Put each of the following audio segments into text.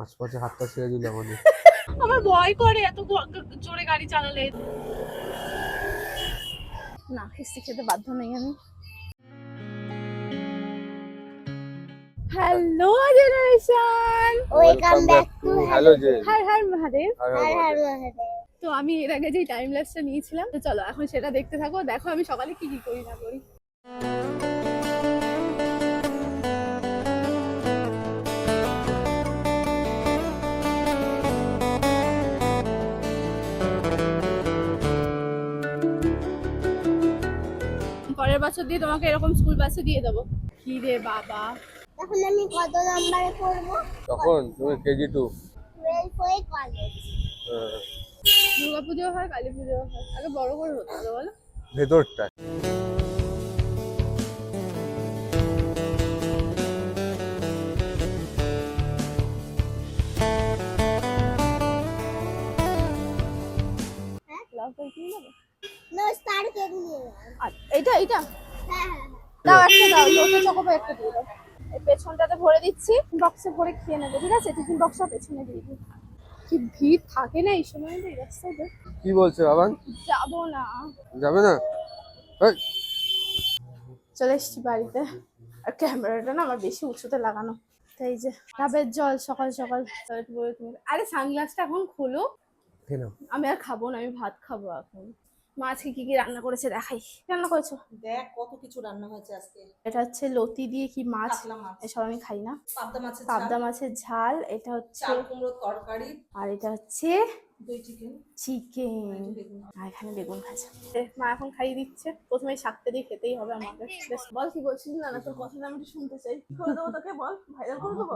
আশপাশে হাতটা ছেড়ে দিল আমাদের। আমার ভয় করে এত জোরে গাড়ি চালালে। না কিস্তি খেতে বাধ্য নেই আমি। Hello generation Welcome back to hello যে হাই হাই মহাদেব আর Har Mahadev. তো আমি এর আগে যে টাইম ল্যাপসটা নিয়েছিলাম তো চলো এখন সেটা দেখতে থাকো দেখো আমি সকালে কি কি করি না করি। বছর দিয়ে তোমাকে এরকম স্কুল বাসে দিয়ে দেবো। কি রে বাবা? এখন আমি কত নম্বরে পড়ব? তখন তুমি কেজি টু টুয়েলভ হয়ে কলেজ দুর্গা পুজো হয় কালী পুজো হয়। আগে বড় করে হতো বলো? ভেতরটা। নো স্টার কেক নিয়ে নাও। আর দাও একটা দাও চকোপা একটা দিয়ে দাও। এই পেছনটাতে ভরে দিচ্ছি বক্সে ভরে খেয়ে নেবে ঠিক আছে? টিফিন বক্সটা পেছনে দিয়ে দিই। কি ভিড় থাকে না এই সময় এই রাস্তায় কি বলছে বাবান? যাব না। যাবে না? চলে এসছি বাড়িতে। আর ক্যামেরাটা না আমার বেশি উঁচুতে লাগানো। তাই যে ডাবের জল সকাল সকাল। আরে সানগ্লাসটা এখন খোলো। আমি আর খাব না আমি ভাত খাব এখন। মা আজকে কি কি রান্না করেছে দেখাই। রান্না করেছ? দেখ কত কিছু রান্না হয়েছে আজকে। এটা হচ্ছে লতি দিয়ে কি মাছ? এসব আমি খাই না। পাবদা মাছের পাবদা ঝাল, মাছের ঝাল এটা হচ্ছে কুমড়োর তরকারি। আর এটা হচ্ছে চিকেন চিকেন আর এখানে বেগুন ভাজা। মা এখন খাইয়ে দিচ্ছে। প্রথমে শাকটা দিয়ে খেতেই হবে আমাকে বেশ, বল কি বলছিস? না না তোর কথাটা আমি একটু শুনতে চাই। করে দেবো তোকে বল। ভাইরাল করে দেবো?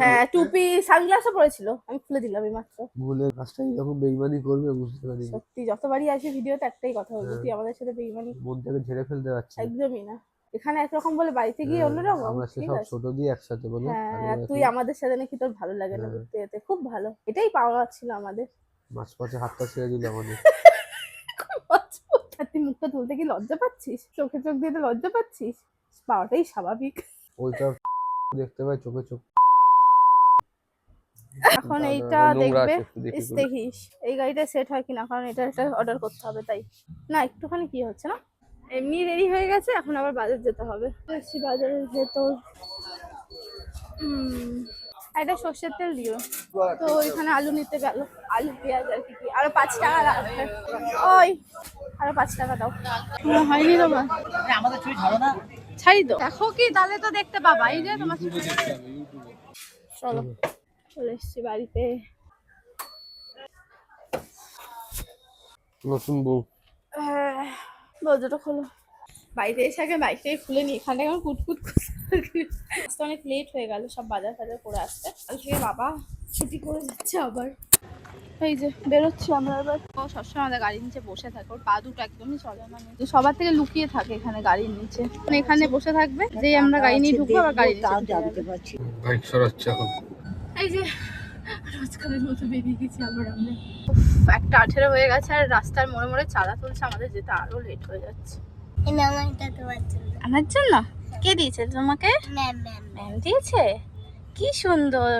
হ্যাঁ টুপি সানগ্লাসও পরেছিল আমি খুলে দিলাম এই মাত্র। ভুলে কাজটা এরকম বেইমানি করবে বুঝতে পারি সত্যি যতবারই আসে ভিডিওতে একটাই কথা বলব তুই আমাদের সাথে বেইমানি মন থেকে ঝেড়ে ফেলতে একদমই না। এখানে একরকম বলে বাড়িতে গিয়ে অন্যরকম হ্যাঁ, আমরা সব ছোট দিয়ে একসাথে বলো হ্যাঁ তুই আমাদের সাথে নাকি তোর ভালো লাগে না হ্যাঁ। ঘুরতে যেতে? খুব ভালো। এটাই পাওয়া ছিল আমাদের। মাঝপথে হাতটা ছেড়ে দিল আমাদের। তুই মুখটা তুলতে কি লজ্জা পাচ্ছিস? চোখে চোখ দিয়ে তো লজ্জা পাচ্ছিস? পাওয়াটাই স্বাভাবিক। ওইটা দেখতে পাই চোখে চোখ। এখন এইটা দেখবে। দেখিস এই গাড়িটা সেট হয় কিনা? কারণ এটা একটা অর্ডার করতে হবে তাই। না একটুখানি কি হচ্ছে না? এমনি রেডি হয়ে গেছে এখন আবার বাজার যেতে হবে। ভেতর হুম একটা সর্ষের তেল দিও। তো ওইখানে আলু নিতে গেল। আলু পেঁয়াজ আর কি কি। আরও পাঁচ টাকা লাগবে ওই আরও পাঁচ টাকা দাও। হয়নি তোমার আমাদের ছবি না। ছাড়ি তো। দেখো কি তাহলে তো দেখতে পাবা। এই যে তোমার চলো চলে এসছি বাড়িতে। নতুন বউ। হ্যাঁ, দরজাটা খোলো। বাড়িতে এসে আগে বাইকটাই খুলে নি এখানটা কেমন কুটকুট। আজকে অনেক লেট হয়ে গেল সব বাজার ফাজার করে আসতে কাল থেকে বাবা ছুটি করে যাচ্ছে আবার। এই যে বেরোচ্ছি আমরা এবার। ও সবসময় আমাদের গাড়ির নিচে বসে থাকে ওর পা দুটো একদমই চলে না। তো সবার থেকে লুকিয়ে থাকে এখানে গাড়ির নিচে। মানে এখানে বসে থাকবে যে আমরা গাড়ি নিয়ে ঢুকবো আবার গাড়ি নিচে। বাইক সরাচ্ছে এখন। এই যে রোজকারের মতো বেরিয়ে গেছি আবার আমরা। উফ, একটা আঠেরো হয়ে গেছে আর রাস্তার মোড়ে মোড়ে চাঁদা তুলছে আমাদের যেতে আরও লেট হয়ে যাচ্ছে। আমার জন্য। কে দিয়েছে তোমাকে? Ma'am ma'am. ম্যাম দিয়েছে? কি সুন্দর।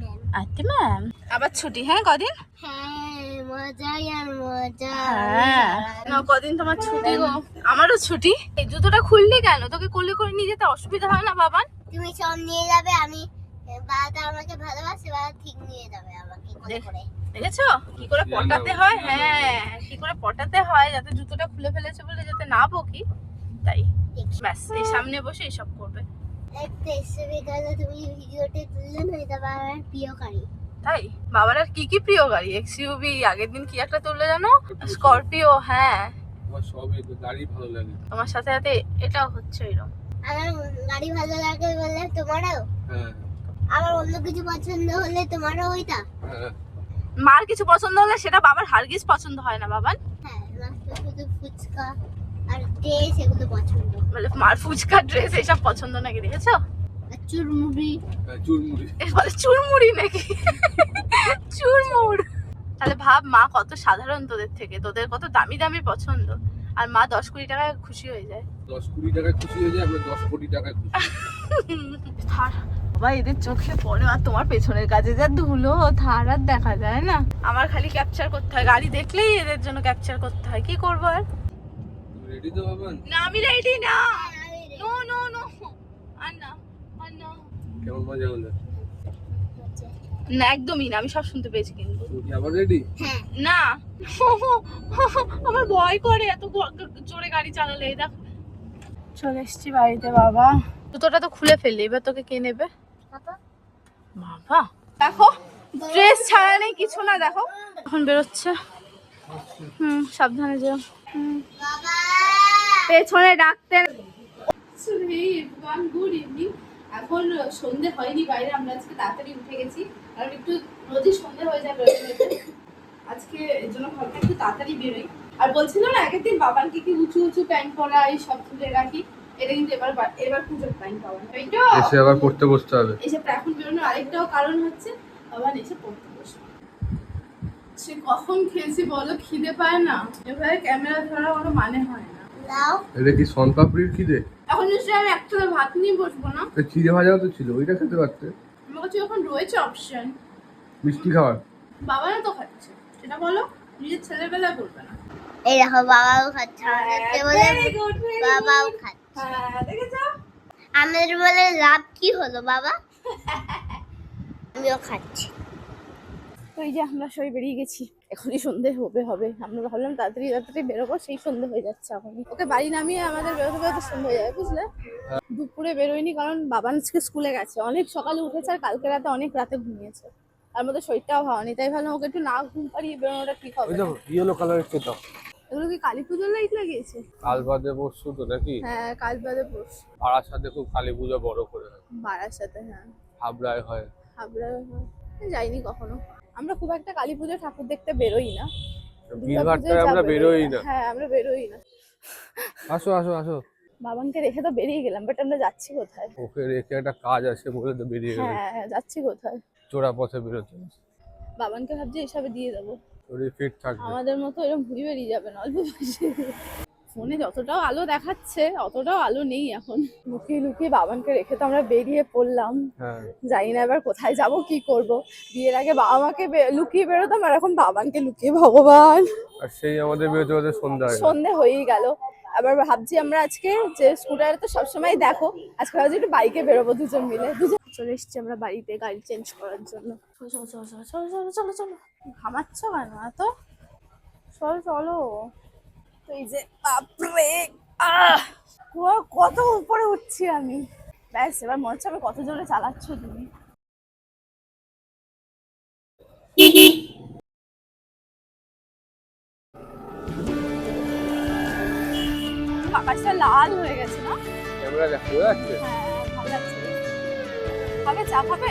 ম্যাম। Aunty ma'am? আবার ছুটি হ্যাঁ কদিন? হ্যাঁ মজাই আর মজা। হ্যাঁ। না কদিন তোমার ছুটি গো? আমারও ছুটি। এই জুতোটা খুললি কেন? তোকে কোলে করে নিয়ে যেতে অসুবিধা হয় না বাবা তুমি সব নিয়ে যাবে আমি বাবা আমাকে ভালোবাসে বাবা ঠিক নিয়ে যাবে আমাকে করে করে। দেখেছ? কি করে পটাতে হয়? হ্যাঁ কি করে পটাতে হয় যাতে জুতোটা খুলে ফেলেছে বলে যাতে না বকি? তাই। ব্যাস এই সামনে বসে করবে। তুমি ভিডিওতে তুললে না এটা বাবার প্রিয় গাড়ি। তাই? বাবার আর কি কি প্রিয় গাড়ি? এক্সইউভি আগের দিন কি একটা তুললে জানো? স্করপিও হ্যাঁ। আমার সব গাড়ি ভালো লাগে। তোমার সাথে সাথে এটাও হচ্ছে এরকম। আমার গাড়ি ভালো লাগে বলে তোমারও? হ্যাঁ। আমার অন্য কিছু পছন্দ হলে তোমারও ওইটা হ্যাঁ মার কিছু পছন্দ হলে সেটা বাবার হারগিস পছন্দ হয় না বাবার হ্যাঁ আমার শুধু ফুচকা আর ড্রেস এগুলো পছন্দ। বলে মার ফুচকা ড্রেস এইসব পছন্দ নাকি দেখেছ? চুরমুড়ি। চুরমুড়ি। বলে চুরমুড়ি নাকি? চুরমুড়। তাহলে ভাব মা কত সাধারণ তোদের থেকে তোদের কত দামি দামি পছন্দ। আর মা দশ কুড়ি টাকায় খুশি হয়ে যায়। দশ কুড়ি টাকায় খুশি হয়ে যায় আমরা দশ কোটি টাকায় খুশি বাবা এদের চোখে পড়ে আর তোমার পেছনের কাছে যা ধুলো ধার আর দেখা যায় না। আমার খালি ক্যাপচার করতে হয়। গাড়ি দেখলেই এদের জন্য ক্যাপচার করতে হয়। কি করব আর? রেডি তো বাবান না আমি রেডি না। নো নো নো আর না আর না। কেমন মজা হলো? না একদমই না। আমি সব শুনতে পেয়েছি কিন্তু। আবার রেডি হ্যাঁ। না। আমার ভয় করে এত জোরে গাড়ি চালালে। এই দেখ। চলে এসছি বাড়িতে বাবা। জুতোটা তো খুলে ফেললি। এবার তোকে কে নেবে? বাবা। দেখো ড্রেস ছাড়া নেই কিছু না দেখো। এখন বেরোচ্ছে। হুম সাবধানে যেও। পেছনে ডাকতে গুড ইভিনিং এখন সন্ধে হয়নি বাইরে আমরা আজকে তাড়াতাড়ি উঠে গেছি। কারণ একটু রোজই সন্ধে হয়ে আজকে এর জন্য ভাবলাম একটু তাড়াতাড়ি বেরোই। আর বলছিল না আগের দিন বাবানকে কি উঁচু উঁচু প্যান্ট পরা এই সব তুলে রাখি। এটা কিন্তু এবার এবার পুজোর প্যান্ট পাওয়া তাই তো? এসে আবার পড়তে বসতে হবে। এসে এখন বেরোনোর আরেকটাও কারণ হচ্ছে বাবা এসে পড়তে বসবে। সে কখন খেয়েছি বলো? খিদে পায় না? এভাবে ক্যামেরা ধরা কোনো মানে হয় না। এটা কি সনপাপড়ির খিদে? এখন নিশ্চয়ই আমি একটা ভাত নিয়ে বসবো না? চিড়ে ভাজাও তো ছিল ওইটা খেতে পারতে। আমার কাছে এখন রয়েছে অপশন মিষ্টি খাবার বাবা না তো খাচ্ছে। সেটা বলো নিজের ছেলেবেলা করবে না। এই দেখো বাবাও খাচ্ছে. বাবাও খাচ্ছে। হ্যাঁ দেখেছ? আমাদের বলে লাভ কি হলো বাবা? আমিও খাচ্ছি। তো এই যে আমরা সবাই বেরিয়ে গেছি। এখনই সন্ধে হবে হবে। আমরা ভাবলাম তাড়াতাড়ি তাড়াতাড়ি বেরোবো সেই সন্ধে হয়ে যাচ্ছে এখন ওকে বাড়ি নামিয়ে আমাদের বেরোতে বেরোতে সন্ধে হয়ে যাবে বুঝলে? দুপুরে বেরোয়নি কারণ বাবা আজকে স্কুলে গেছে। অনেক সকালে উঠেছে আর কালকে রাতে অনেক রাতে ঘুমিয়েছে। তার মধ্যে শরীরটাও হয়নি তাই ভাবলাম ওকে একটু না ঘুম পাড়িয়ে বেরোনোটা ঠিক হবে। ইয়েলো কালারের খেতে এগুলো কি কালী পুজোর লাইট লাগিয়েছে? কাল বাদে পরশু তো নাকি? হ্যাঁ কাল বাদে পরশু। পাড়ার সাথে খুব কালী পুজো বড় করে হয়। সাথে হ্যাঁ। হাবড়ায় হয়। হাবড়া যাইনি কখনো। আমরা খুব একটা কালী পুজো ঠাকুর দেখতে বেরোই না। ভিড়ভাড়টায় আমরা বেরোই না। হ্যাঁ আমরা বেরোই না। আসো আসো আসো। বাবানকে রেখে তো বেরিয়ে গেলাম বাট আমরা যাচ্ছি কোথায়? ওকে রেখে একটা কাজ আছে বলে তো বেরিয়ে গেলাম। হ্যাঁ হ্যাঁ, যাচ্ছি কোথায়? চোরা পথে বেরোতে। বাবানকে ভাবছি এসবে দিয়ে দেবো শরীর ফিট থাকবে। আমাদের মতো এরকম ভুড়ি বেরিয়ে যাবে না অল্প বয়সে। ফোনে যতটাও আলো দেখাচ্ছে অতটাও আলো নেই এখন। লুকিয়ে লুকিয়ে বাবানকে রেখে তো আমরা বেরিয়ে পড়লাম। হ্যাঁ। জানি না এবার কোথায় যাব কি করব। বিয়ের আগে বাবা মাকে লুকিয়ে বেরোতাম আর এখন বাবানকে লুকিয়ে ভগবান। আর সেই আমাদের বেরোতে সন্ধ্যা হয়ে গেল। সন্ধে হয়েই গেল। আবার ভাবছি আমরা আজকে যে স্কুটারে তো সবসময় দেখো আজকে ভাবছি একটু বাইকে বেরোবো দুজন মিলে। দুজন চলে এসছি আমরা বাড়িতে গাড়ি চেঞ্জ করার জন্য। চলো চলো চলো চলো চলো চলো চলো ঘামাচ্ছ কেন এত? চলো চলো। তো এই যে বাপরে! কত উপরে উঠছি আমি। ব্যাস এবার মনে হচ্ছে আমি কত জোরে চালাচ্ছ তুমি। আকাশটা লাল হয়ে গেছে না? ক্যামেরা দেখা যাচ্ছে। হ্যাঁ। খাবে চা খাবে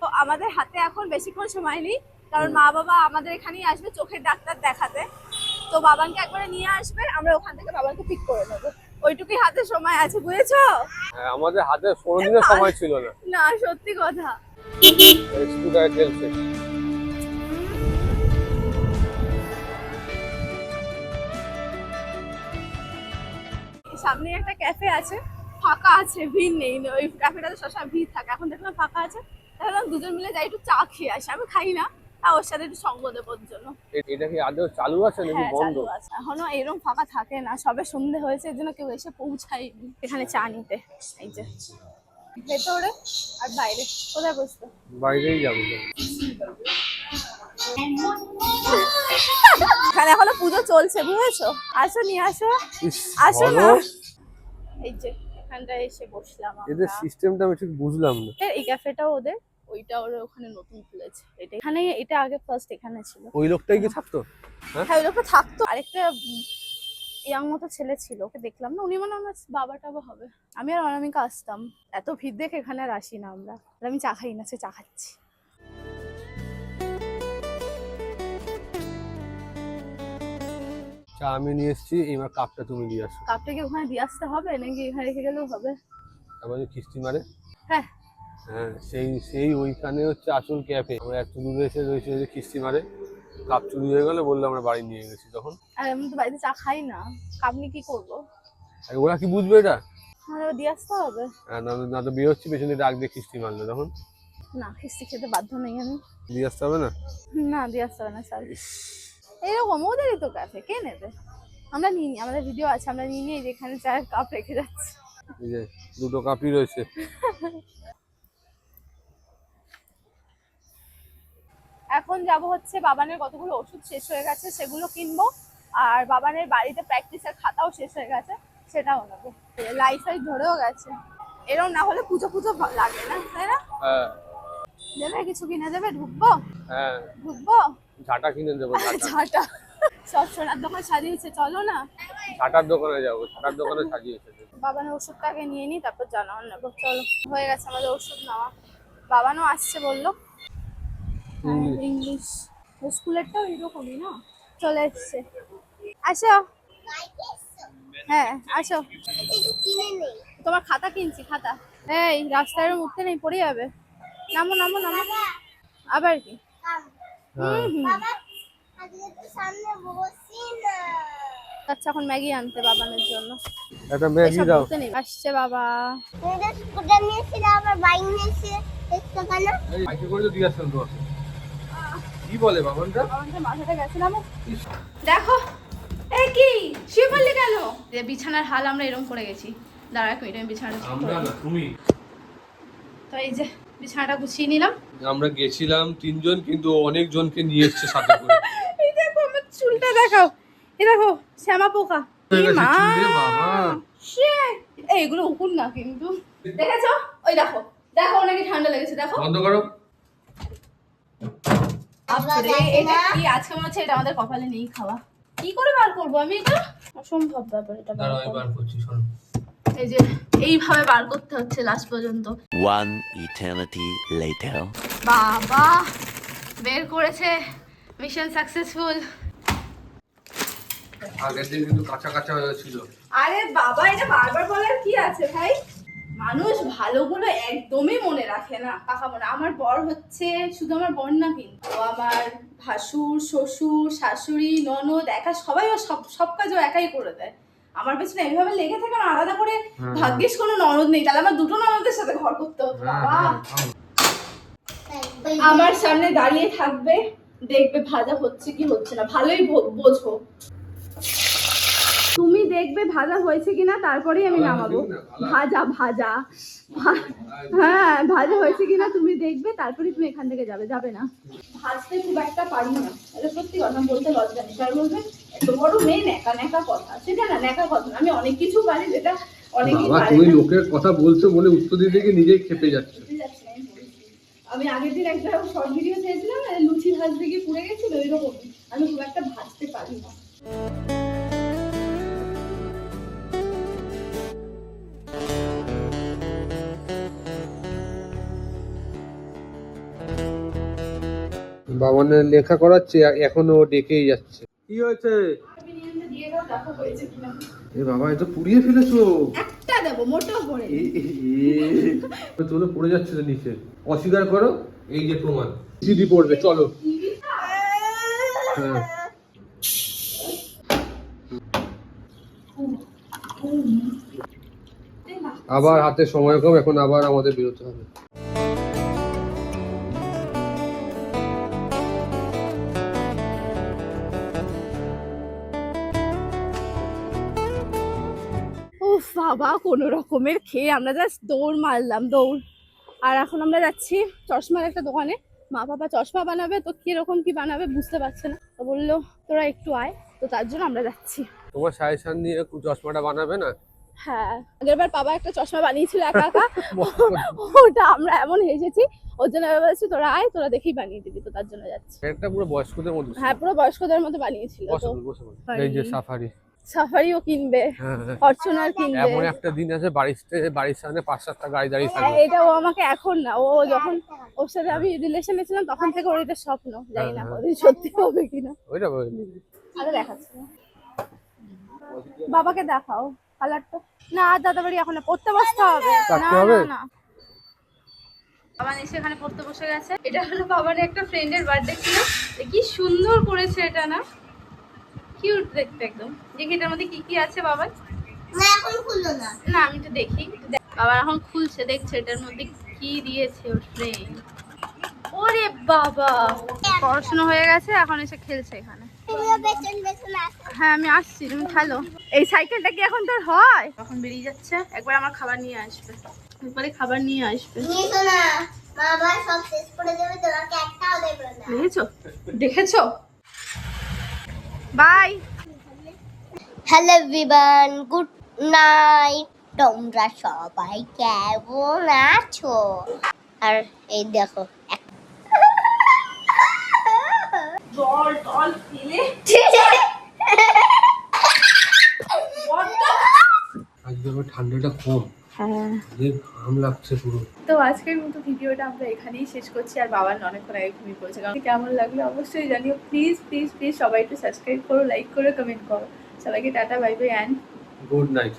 তো আমাদের হাতে এখন বেশিক্ষণ সময় নেই কারণ মা বাবা আমাদের এখানেই আসবে চোখের ডাক্তার দেখাতে। তো বাবানকে একবারে নিয়ে আসবে আমরা ওখান থেকে বাবানকে পিক করে নেব। ওইটুকুই হাতে সময় আছে বুঝেছ? হ্যাঁ আমাদের হাতে কোনোদিনও সময় ছিল না। না সত্যি কথা। সামনে একটা ক্যাফে আছে ফাঁকা আছে ভিড় নেই ওই ক্যাফেটাতে সবসময় ভিড় থাকে। এখন দেখলাম ফাঁকা আছে দেখলাম দুজন মিলে যাই একটু চা খেয়ে আসি। আমি খাই না তা ওর সাথে একটু সঙ্গ দেবো ওর জন্য। এটা কি আদৌ চালু আছে নাকি হ্যাঁ বন্ধ? এখনও এরকম ফাঁকা থাকে না সবে সন্ধে হয়েছে এর জন্য কেউ এসে পৌঁছায়নি। এখানে চা নিতে এই যে। ভেতরে আর বাইরে কোথায় বসবে? বাইরেই যাব। এখানে এখনও পুজো চলছে বুঝেছ? আসো নিয়ে আসো। আসো না। এই যে। এখানটায় এসে বসলাম এদের সিস্টেমটা আমি ঠিক বুঝলাম না। এই ক্যাফেটাও ওদের ওইটা ওরা ওখানে নতুন খুলেছে। এটা এখানে এটা আগে ফার্স্ট এখানে ছিল। ওই লোকটাই কি থাকতো? হ্যাঁ? ওই লোকটা থাকতো। আরেকটা ইয়াং মতো ছেলে ছিল ওকে দেখলাম না। উনি মানে আমার বাবা টাবা হবে। আমি আর অনামিকা আসতাম। এত ভিড় দেখে এখানে আর আসি না আমরা। আমি চা খাই না সে চা খাচ্ছি। চা আমি নিয়ে এসেছি এবার কাপটা তুমি দিয়ে আসো। কাপটা কি ওখানে দিয়ে আসতে হবে নাকি এখানে রেখে গেলেও হবে? যে কিস্তি মারে। হ্যাঁ। হ্যাঁ সেই সেই ওইখানে হচ্ছে আসল ক্যাফে আমরা এত দূরে এসে রয়েছে যে কিস্তি মারে। কাপ চুরি হয়ে গেলে বলল আমরা বাড়ি নিয়ে গেছি তখন। আর আমি তো বাড়িতে চা খাই না। কাপ নিয়ে কি করব? আর ওরা কি বুঝবে এটা? আমার দিয়ে আসতে হবে? আর না না তো বিয়ে হচ্ছে পেছনে ডাক দিয়ে কিস্তি মারলো তখন। না কিস্তি খেতে বাধ্য নেই আমি। দিয়ে আসতে হবে না? না দিয়ে আসতে হবে না স্যার। এরকম ওদেরই তো ক্যাফে কে নেবে? আমরা নিই নি, আমাদের ভিডিও আছে আমরা নিয়ে নিয়ে যেখানে চায়ের কাপ রেখে যাচ্ছি। এই যে দুটো কাপই রয়েছে। এখন যাব হচ্ছে বাবানের কতগুলো ওষুধ শেষ হয়ে গেছে সেগুলো কিনবো। আর বাবানের বাড়িতে প্র্যাকটিসের খাতাও শেষ হয়ে গেছে সেটাও নেব। লাইট ফাইট ধরেও গেছে। এরকম না হলে পুজো পুজো লাগে না তাই না? হ্যাঁ। দেবে কিছু কিনে দেবে ঢুকবো? হ্যাঁ। ঢুকবো? ঝাঁটা কিনে দেবো ঝাঁটা। সব সোনার দোকান সাজিয়েছে চলো না। ঝাঁটার দোকানে যাব ঝাঁটার দোকানে সাজিয়েছে। বাবানের ওষুধটা আগে নিয়ে নিই তারপর জানাও নেব চলো। হয়ে গেছে আমাদের ওষুধ নেওয়া। বাবানও আসছে বলল। ইংলিশ। স্কুলেরটাও এরকমই না? চলে এসছে। আসো। হ্যাঁ আসো। তোমার খাতা কিনছি খাতা। এই রাস্তায় উঠতে নেই পড়ে যাবে। নামো নামো নামো। আবার কি? হ্যাঁ। আচ্ছা এখন ম্যাগি আনতে বাবানের জন্য। একটা ম্যাগি দাও। আসছে বাবা। তুমি স্কুটার নিয়েছিলে আবার বাইক নিয়েছে দেখতে কেন? এই বাইকে করে তো দিয়ে আসতাম তোমাকে কি বলে বাবানটা? বাবানকে মাথাটা গেছে নামো দেখো এ কি? শুয়ে পড়লি কেন? বিছানার হাল আমরা এরকম করে গেছি। দাঁড়া এক মিনিট আমি বিছানাটা ঠিক করে আমরা না তুমি। তো এই যে বিছানাটা গুছিয়ে নিলাম। আমরা গেছিলাম তিনজন কিন্তু অনেক জনকে নিয়ে এসছে সাথে করে। এই দেখো আমার চুলটা দেখাও। এই দেখো শ্যামা পোকা। মা! চুলে, বাবা। Shit! এই, এগুলো উকুন না কিন্তু। দেখেছ? ওই দেখো দেখো নাকি ঠান্ডা লেগেছে দেখো। বন্ধ করো। এটা কি? আজকে মনে হচ্ছে এটা আমাদের কপালে নেই খাওয়া। কি করে বার করব? আমি এটা? অসম্ভব ব্যাপার এটা বার করছি শোনো। এই যে এইভাবে বার করতে হচ্ছে লাস্ট পর্যন্ত। One eternity later. বাবা বের করেছে। মিশন সাকসেসফুল আগের দিন কিন্তু কাঁচা কাঁচা ছিল। আরে বাবা এটা বারবার বলার কি আছে ভাই? মানুষ ভালোগুলো একদমই মনে রাখে না। কাকা মনে আমার বর হচ্ছে শুধু আমার বর না কিন্তু আমার ভাসুর শ্বশুর শাশুড়ি ননদ একা সবাই ও সব সব কাজও একাই করে দেয়। আমার পেছনে এইভাবে লেগে থাকে না আলাদা করে ভাগ্যিস কোনো ননদ নেই। তাহলে আমার দুটো ননদের সাথে ঘর করতে হতো বাবা। আমার সামনে দাঁড়িয়ে থাকবে দেখবে ভাজা হচ্ছে কি হচ্ছে না। ভালোই বোঝো। তুমি দেখবে ভাজা হয়েছে কিনা তারপরেই আমি নামাবো। ভাজা? ভাজা হ্যাঁ ভাজা হয়েছে কিনা তুমি দেখবে তারপরে তুমি এখান থেকে যাবে যাবে না। ভাজতে খুব একটা পারি না। এটা সত্যি কথা বলতে লজ্জা নেই। তার বলবে এত বড় মেয়ে ন্যাকা ন্যাকা কথা। সেটা না ন্যাকা কথা। আমি অনেক কিছু পারি যেটা অনেকেই পারে তুমি লোকের কথা বলছো বলে উত্তর দিতে গিয়ে নিজেই খেপে যাচ্ছে। আমি আগের দিন একটা শর্ট ভিডিও চেয়েছিলাম লুচি ভাজতে গিয়ে পুড়ে গেছিল ওই রকমই আমি খুব একটা ভাজতে পারি না। বাবানের লেখা করাচ্ছে এখনও ও ডেকেই যাচ্ছে। কি হয়েছে? বিরিয়ানিটা দিয়ে দাও দেখো হয়েছে কিনা। এ বাবা এ তো পুড়িয়ে ফেলেছো। একটা দেবো মোটেও পড়ে তোলে পড়ে যাচ্ছে তো নিচে। অস্বীকার করো এই যে প্রমাণ। সিডি পড়বে চলো। হ্যাঁ। আবার হাতে সময় কম এখন আবার আমাদের বেরোতে হবে। বাবা কোনো রকমের খেয়ে আমরা জাস্ট দৌড় মারলাম দৌড়। আর এখন আমরা যাচ্ছি চশমার একটা দোকানে। মা বাবা চশমা বানাবে তো কীরকম কি বানাবে বুঝতে পারছে না। তো বলল তোরা একটু আয়। তো তার জন্য আমরা যাচ্ছি। তোমার সাজেশন নিয়ে চশমাটা বানাবে না? হ্যাঁ আগের বার বাবা একটা চশমা বানিয়েছিল একা একা। ওটা আমরা এমন হেসেছি ওর জন্য বলেছি তোরা আয় তোরা দেখেই বানিয়ে দিবি। তো তার জন্য যাচ্ছি। একটা পুরো বয়স্কদের মধ্যে হ্যাঁ পুরো বয়স্কদের মতো বানিয়েছিল। এই যে সাফারি। সাফারিও কিনবে হ্যাঁ। হ্যাঁ ফরচুনার কিনবে। এমন একটা দিন আছে বাড়িতে বাড়ির সামনে পাঁচ সাতটা গাড়ি দাঁড়িয়ে হ্যাঁ, থাকবে। এটা ও আমাকে এখন না ও যখন ওর সাথে আমি রিলেশনে ছিলাম তখন থেকে ওর এটা স্বপ্ন জানি না হ্যাঁ, হ্যাঁ। সত্যি হবে কিনা। ওইটা আরে দেখাচ্ছি। বাবাকে দেখাও কালারটা না দাদা বাড়ি এখন না পড়তে বসতে হবে। না না না। বাবা এসে এখানে পড়তে বসে গেছে। এটা হলো বাবার একটা ফ্রেন্ডের বার্থডে ছিল। কি সুন্দর করেছে এটা না। কিউট দেখতে একদম। দেখি এটার মধ্যে কি কি আছে বাবা না এখন খুললো না। না আমি তো দেখি বাবা এখন খুলছে দেখছে এটার মধ্যে কি দিয়েছে ওর ফ্রেন্ড ওরে বাবা! পড়াশোনা হয়ে গেছে এখন এসে খেলছে এখানে। হ্যাঁ আমি আসছি তুমি খেলো। এই সাইকেলটা কি এখন তোর হয়? এখন বেরিয়ে যাচ্ছে একবার আমার খাবার নিয়ে আসবে। একবারে খাবার নিয়ে আসবে। দেখেছ? এসো bye. Hello everyone good night তোমরা সবাই কেমন আছো? আর এই দেখো এক- জল জল ফেলে। আজকে ঠান্ডাটা কম। হ্যাঁ। তো আজকের মতো ভিডিওটা আমরা এখানেই শেষ করছি আর বাবার অনেকক্ষণ আগে ঘুমিয়ে পড়েছে। কারণ কেমন লাগল অবশ্যই জানিও। প্লিজ প্লিজ প্লিজ সবাই একটু সাবস্ক্রাইব করো লাইক করো কমেন্ট করো। সবাইকে tata bye bye and good night